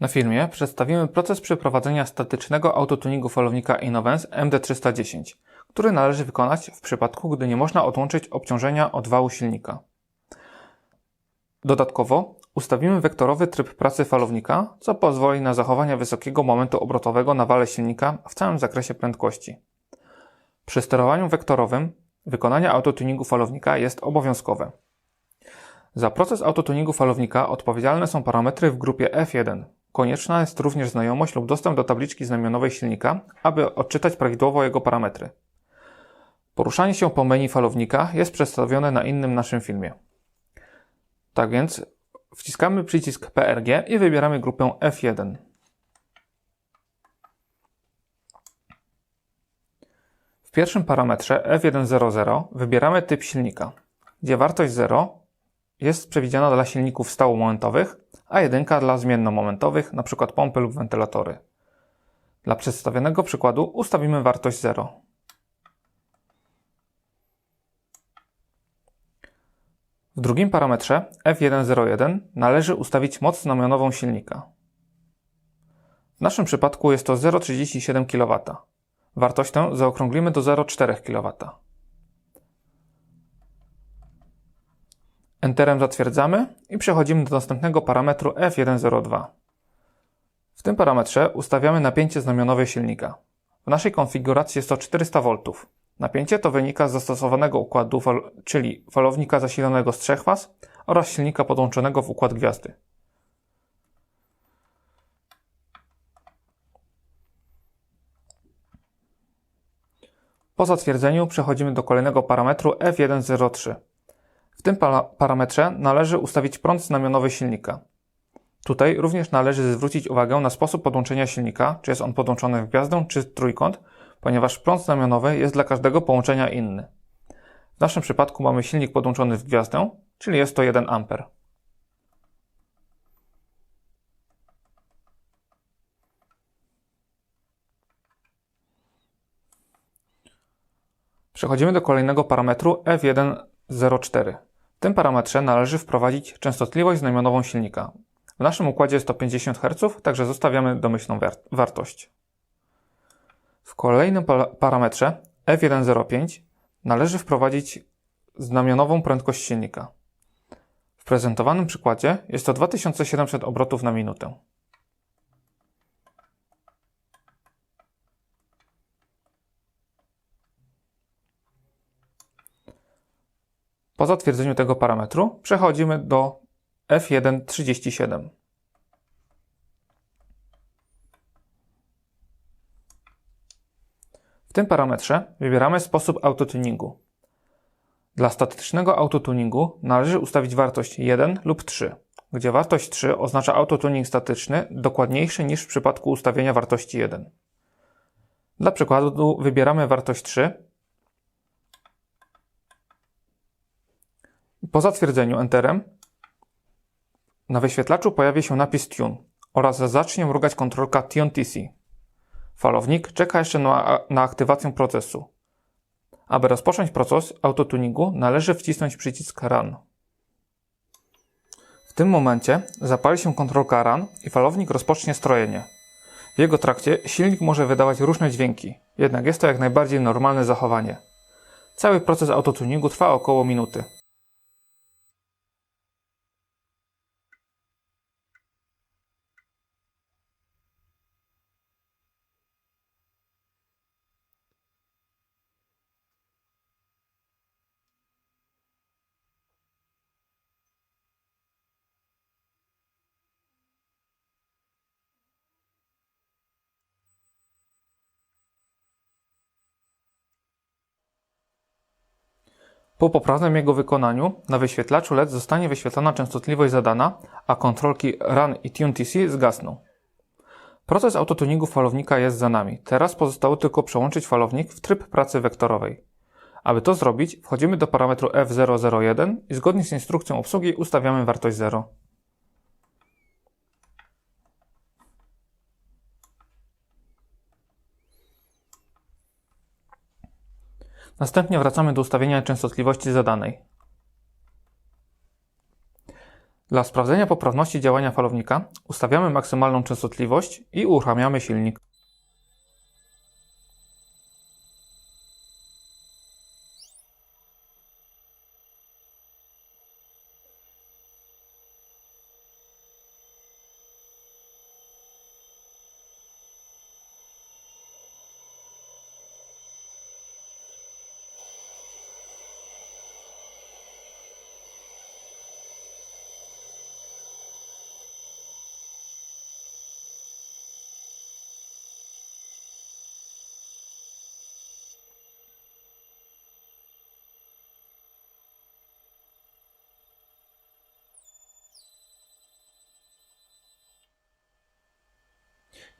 Na filmie przedstawimy proces przeprowadzenia statycznego autotuningu falownika Innovance MD310, który należy wykonać w przypadku, gdy nie można odłączyć obciążenia od wału silnika. Dodatkowo ustawimy wektorowy tryb pracy falownika, co pozwoli na zachowanie wysokiego momentu obrotowego na wale silnika w całym zakresie prędkości. Przy sterowaniu wektorowym wykonanie autotuningu falownika jest obowiązkowe. Za proces autotuningu falownika odpowiedzialne są parametry w grupie F1. Konieczna jest również znajomość lub dostęp do tabliczki znamionowej silnika, aby odczytać prawidłowo jego parametry. Poruszanie się po menu falownika jest przedstawione na innym naszym filmie. Tak więc wciskamy przycisk PRG i wybieramy grupę F1. W pierwszym parametrze F100 wybieramy typ silnika, gdzie wartość 0 jest przewidziana dla silników stałomomentowych, a 1 dla zmiennomomentowych, np. pompy lub wentylatory. Dla przedstawionego przykładu ustawimy wartość 0. W drugim parametrze F101 należy ustawić moc znamionową silnika. W naszym przypadku jest to 0,37 kW. Wartość tę zaokrąglimy do 0,4 kW. Enterem zatwierdzamy i przechodzimy do następnego parametru F102. W tym parametrze ustawiamy napięcie znamionowe silnika. W naszej konfiguracji jest to 400 V. Napięcie to wynika z zastosowanego układu, fal czyli falownika zasilonego z trzech faz oraz silnika podłączonego w układ gwiazdy. Po zatwierdzeniu przechodzimy do kolejnego parametru F103. W tym para parametrze należy ustawić prąd znamionowy silnika. Tutaj również należy zwrócić uwagę na sposób podłączenia silnika, czy jest on podłączony w gwiazdę czy trójkąt, ponieważ prąd znamionowy jest dla każdego połączenia inny. W naszym przypadku mamy silnik podłączony w gwiazdę, czyli jest to 1 A. Przechodzimy do kolejnego parametru F104. W tym parametrze należy wprowadzić częstotliwość znamionową silnika. W naszym układzie jest to 50 Hz, także zostawiamy domyślną wartość. W kolejnym parametrze F105 należy wprowadzić znamionową prędkość silnika. W prezentowanym przykładzie jest to 2700 obrotów na minutę. Po zatwierdzeniu tego parametru przechodzimy do F137. W tym parametrze wybieramy sposób autotuningu. Dla statycznego autotuningu należy ustawić wartość 1 lub 3, gdzie wartość 3 oznacza autotuning statyczny dokładniejszy niż w przypadku ustawienia wartości 1. Dla przykładu wybieramy wartość 3 Po zatwierdzeniu Enterem na wyświetlaczu pojawi się napis Tune oraz zacznie mrugać kontrolka Tune TC. Falownik czeka jeszcze na, na aktywację procesu. Aby rozpocząć proces autotuningu należy wcisnąć przycisk Run. W tym momencie zapali się kontrolka Run i falownik rozpocznie strojenie. W jego trakcie silnik może wydawać różne dźwięki, jednak jest to jak najbardziej normalne zachowanie. Cały proces autotuningu trwa około minuty. Po poprawnym jego wykonaniu na wyświetlaczu LED zostanie wyświetlona częstotliwość zadana, a kontrolki Run i Tune TC zgasną. Proces autotuningu falownika jest za nami. Teraz pozostało tylko przełączyć falownik w tryb pracy wektorowej. Aby to zrobić, wchodzimy do parametru F001 i zgodnie z instrukcją obsługi ustawiamy wartość 0. Następnie wracamy do ustawienia częstotliwości zadanej. Dla sprawdzenia poprawności działania falownika ustawiamy maksymalną częstotliwość i uruchamiamy silnik.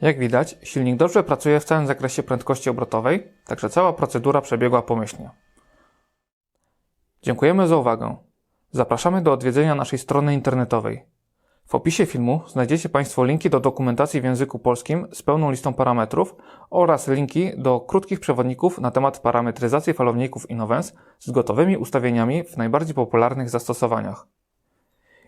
Jak widać, silnik dobrze pracuje w całym zakresie prędkości obrotowej, także cała procedura przebiegła pomyślnie. Dziękujemy za uwagę. Zapraszamy do odwiedzenia naszej strony internetowej. W opisie filmu znajdziecie Państwo linki do dokumentacji w języku polskim z pełną listą parametrów oraz linki do krótkich przewodników na temat parametryzacji falowników Innovens z gotowymi ustawieniami w najbardziej popularnych zastosowaniach.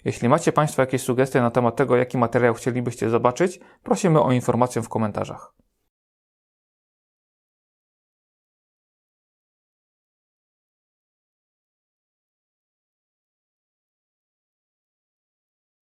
Jeśli macie Państwo jakieś sugestie na temat tego, jaki materiał chcielibyście zobaczyć, prosimy o informację w komentarzach.